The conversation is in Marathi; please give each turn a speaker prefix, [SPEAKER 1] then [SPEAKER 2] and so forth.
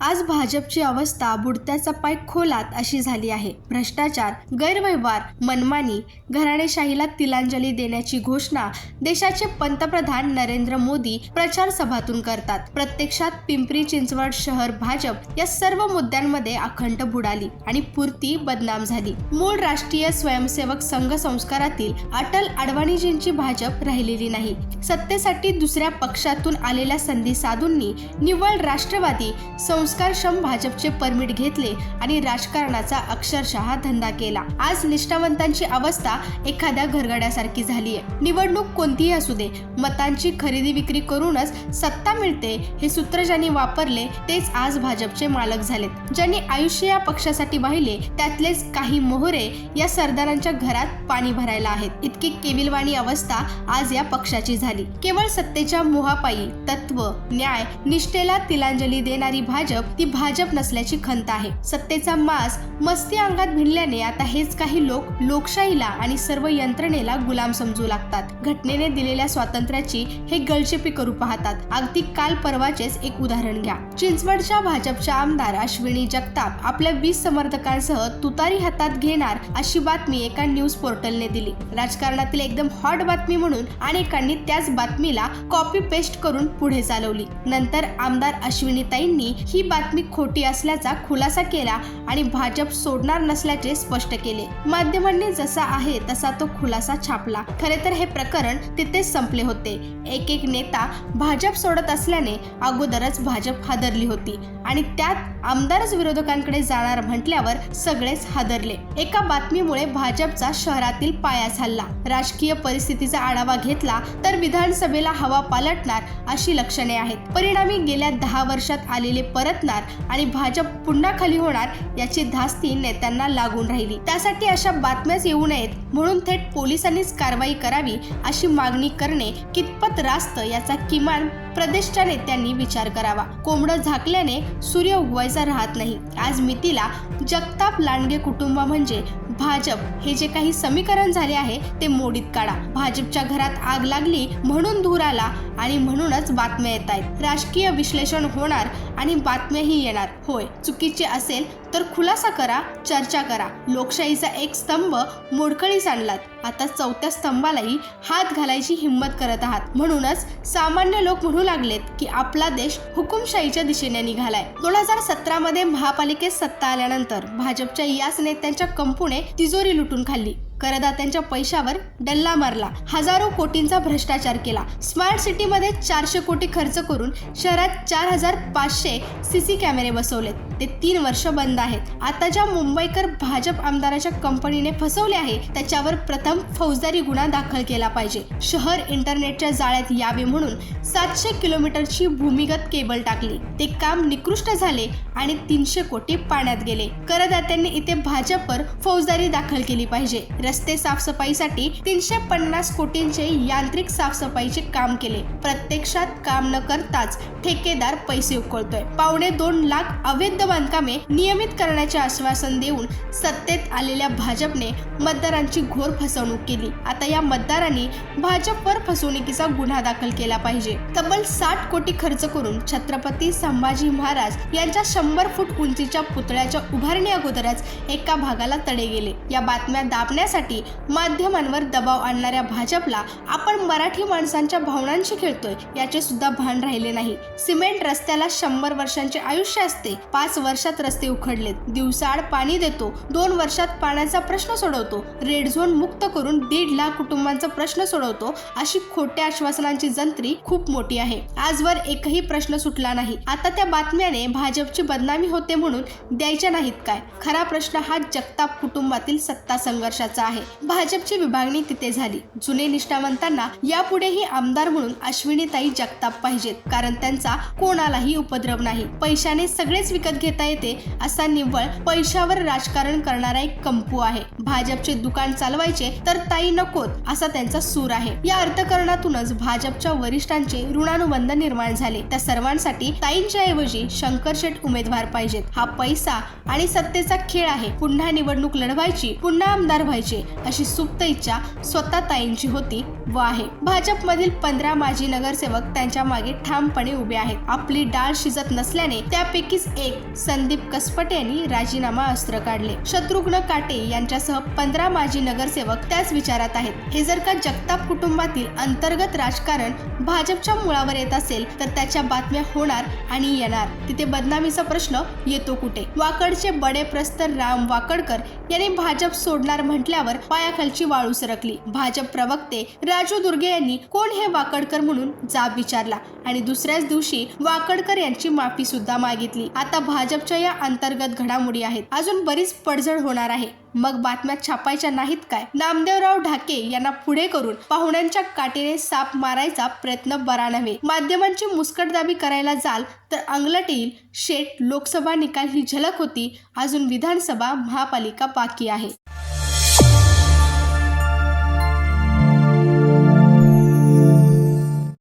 [SPEAKER 1] आज भाजपची अवस्था बुडत्याचा पाय खोलात अशी झाली आहे. भ्रष्टाचार गैरव्यवहार मनमानी घराणेशाहीला तिलांजली देण्याची घोषणा देशाचे पंतप्रधान नरेंद्र मोदी प्रचार सभातून करतात. प्रत्यक्षात पिंपरी चिंचवड शहर भाजप या सर्व मुद्द्यांमध्ये अखंड बुडाली आणि पुरती बदनाम झाली. मूळ राष्ट्रीय स्वयंसेवक संघ संस्कारातील अटल अडवाणीजींची भाजप राहिलेली नाही. सत्तेसाठी दुसऱ्या पक्षातून आलेल्या संधी साधूंनी निव्वळ राष्ट्रवादी संस्कारक्षम भाजपचे परमिट घेतले आणि राजकारणाचा अक्षरशः धंदा केला. आज निष्ठावंतांची अवस्था एखाद्या घरगड्यासारखी झाली आहे निवडणूक कोणतीही असू दे मतांची खरेदी विक्री करूनच सत्ता मिळते हे सूत्र ज्यांनी वापरले तेच आज भाजपचे मालक झालेत. ज्यांनी आयुष्य या पक्षासाठी वाहिले त्यातलेच काही मोहरे या सरदारांच्या घरात पाणी भरायला आहेत. इतकी केविलवाणी अवस्था आज या पक्षाची झाली. केवळ सत्तेच्या मोहापायी तत्व न्याय निष्ठेला तिलांजली देणारी भाजप ती भाजप नसल्याची खंत आहे. सत्तेचा मास मस्ती अंगात भिनल्याने आता हेच काही लोक लोकशाहीला आणि सर्व यंत्रणेला गुलाम समजू लागतात. घटनेने दिलेल्या स्वातंत्र्याची हे गळचेपी करू पाहतात. अगदी काल परवाचेच एक उदाहरण घ्या. चिंचवडच्या भाजपच्या आमदार अश्विनी जगताप आपल्या वीस समर्थकांसह तुतारी हातात घेणार अशी बातमी एका न्यूज पोर्टलने दिली. राजकारणातील एकदम हॉट बातमी म्हणून अनेकांनी त्याच बातमीला कॉपी पेस्ट करून पुढे चालवली. नंतर आमदार अश्विनीताईंनी ही बातमी खोटी असल्याचा खुलासा केला आणि भाजप सोडणार नसल्याचे स्पष्ट केले. माध्यमांनी जसा आहे तसा तो खुलासा छापला. खरे तर हे प्रकरण तिथेच संपले होते. एक एक नेता भाजप सोडत असल्याने अगोदरच भाजप हादरली होती आणि त्यात आमदारच विरोधकांकडे जाणार म्हटल्यावर सगळेच हादरले. एका बातमीमुळे भाजपचा शहरातील पाया हल्ला राजकीय परिस्थितीचा आढावा घेतला तर विधानसभेला हवा पालटणार अशी लक्षणे आहेत. परिणामी गेल्या दहा वर्षात आलेले परतणार आणि भाजप पुन्हा खाली होणार याची धास्ती नेत्यांना लागून राहिली. त्यासाठी अशा बातम्याच येऊ नयेत. म्हणून थेट पोलिसांनीच कारवाई करावी अशी मागणी करणे कितपत रास्त याचा किमान प्रदेशच्या नेत्यांनी विचार करावा. कोंबडं झाकल्याने सूर्य उगवायचा राहत नाही. आज मितीला जगताप लांडगे कुटुंब म्हणजे भाजप. हे जे काही समीकरण झाले आहे ते मोडीत काढा. भाजपच्या घरात आग लागली म्हणून धूर आला आणि म्हणूनच बातम्या येत आहेत. राजकीय विश्लेषण होणार आणि बातम्याही येणार. होय चुकीचे असेल तर खुलासा करा चर्चा करा. लोकशाहीचा एक स्तंभ मोडकळीस आणलात. आता चौथ्या स्तंभालाही हात घालायची हिंमत करत आहात. म्हणूनच सामान्य लोक म्हणू लागलेत की आपला देश हुकुमशाहीच्या दिशेने निघालाय. दोन हजार सतरा मध्ये महापालिकेत सत्ता आल्यानंतर भाजपच्या याच नेत्यांच्या कंपूने तिजोरी लुटून खाल्ली. करदात्यांच्या पैशावर डल्ला मारला. हजारो कोटींचा भ्रष्टाचार केला. स्मार्ट सिटीमध्ये चारशे कोटी खर्च करून शहरात चार हजार पाचशे सी सी कॅमेरे बसवलेत. ते तीन वर्ष बंद आहेत. आता ज्या मुंबईकर भाजप आमदाराच्या कंपनीने फसवले आहे त्याच्यावर प्रथम फौजदारी गुन्हा दाखल केला पाहिजे. शहर इंटरनेटच्या जाळ्यात यावे म्हणून सातशे किलोमीटरची भूमिगत केबल टाकली. ते काम निकृष्ट झाले आणि तीनशे कोटी पाण्यात गेले. करदात्यांनी इथे भाजपवर फौजदारी दाखल केली पाहिजे. रस्ते साफसफाईसाठी तीनशे पन्नास कोटींचे यांत्रिक साफसफाईचे काम केले. प्रत्यक्षात काम न करताच ठेकेदार पैसे उकळतोय. पावणे दोन लाख अवैध बांधकामे नियमित करण्याचे आश्वासन देऊन सत्तेत आलेल्या भाजपने मतदारांची घोर फसवणूक केली. आता या मतदारांनी भाजपवर फसवणुकीचा गुन्हा दाखल केला पाहिजे. तब्बल साठ कोटी खर्च करून छत्रपती संभाजी महाराज यांच्या शंभर फूट उंचीच्या पुतळ्याच्या उभारणी अगोदरच एका भागाला तडे गेले. या बातम्या दाबण्यासाठी माध्यमांवर दबाव आणणाऱ्या भाजपला आपण मराठी माणसांच्या भावनांशी खेळतोय याचे सुद्धा भान राहिले नाही. सिमेंट रस्त्याला शंभर वर्षांचे आयुष्य असते पाच वर्षात रस्ते उखडलेत. दिवसाआड पाणी देतो. दोन वर्षात पाण्याचा प्रश्न सोडवतो. रेड झोन मुक्त करून दीड लाख कुटुंबांचा प्रश्न सोडवतो अशी खोट्या आश्वासनांची जंत्री खूप मोठी आहे. आजवर एकही प्रश्न सुटला नाही. आता त्या बातम्याने भाजपची बदनामी होते म्हणून द्यायच्या नाहीत काय? खरा प्रश्न हा जगताप कुटुंबातील सत्ता संघर्षाचा आहे. भाजपची विभागणी तिथे झाली. जुने निष्ठावंतांना यापुढेही आमदार म्हणून अश्विनीताई जगताप पाहिजेत. कारण त्यांचा कोणालाही उपद्रव नाही. पैशाने सगळेच विकत घेता येते असा निव्वळ पैशावर राजकारण करणारा एक कंपू आहे. भाजपचे दुकान चालवायचे तर ताई नकोत असा त्यांचा सूर आहे. या अर्थकारणातूनच भाजपच्या वरिष्ठांचे ऋणानुबंध निर्माण झाले. त्या सर्वांसाठी ताईंच्या ऐवजी शंकर शेठ उमेदवार पाहिजेत. हा पैसा आणि सत्तेचा खेळ आहे. पुन्हा निवडणूक लढवायची पुन्हा आमदार व्हायचे अशी सुप्त इच्छा स्वतः ताईंची होती व आहे. भाजपमधील पंधरा माजी नगरसेवक त्यांच्या मागे ठामपणे उभे आहेत. आपली डाळ शिजत नसल्याने त्यापैकीच एक संदीप कसपट यांनी राजीनामा अस्त्र काढले. शत्रुघ्न काटे यांच्यासह पंधरा माजी नगरसेवक त्याच विचारात आहेत. हे जर का जगताप कुटुंबातील अंतर्गत राजकारण भाजपच्या मुळावर येत असेल तर त्याच्या बातम्या होणार आणि येणार. तिथे बदनामीचा प्रश्न येतो कुठे? वाकडचे बडे प्रस्तर राम वाकडकर यांनी भाजप सोडणार म्हटल्यावर पायाखालची वाळू सरकली. भाजप प्रवक्ते राजू दुर्गे यांनी कोण हे वाकडकर म्हणून जाब विचारला आणि दुसऱ्याच दिवशी वाकडकर यांची माफी सुद्धा मागितली. आता भाजपच्या या अंतर्गत घडामोडी आहेत. अजून बरीच पडझड होणार आहे. मग बातम्या छापायच्या नाहीत काय? नामदेवराव ढाके यांना पुढे करून पाहुण्यांच्या काटेने साप मारायचा प्रयत्न बरा नव्हे. माध्यमांची मुस्कटदाबी करायला जाल तर अंगलट येईल शेट लोकसभा निकाल ही झलक होती. अजून विधानसभा महापालिका बाकी आहे.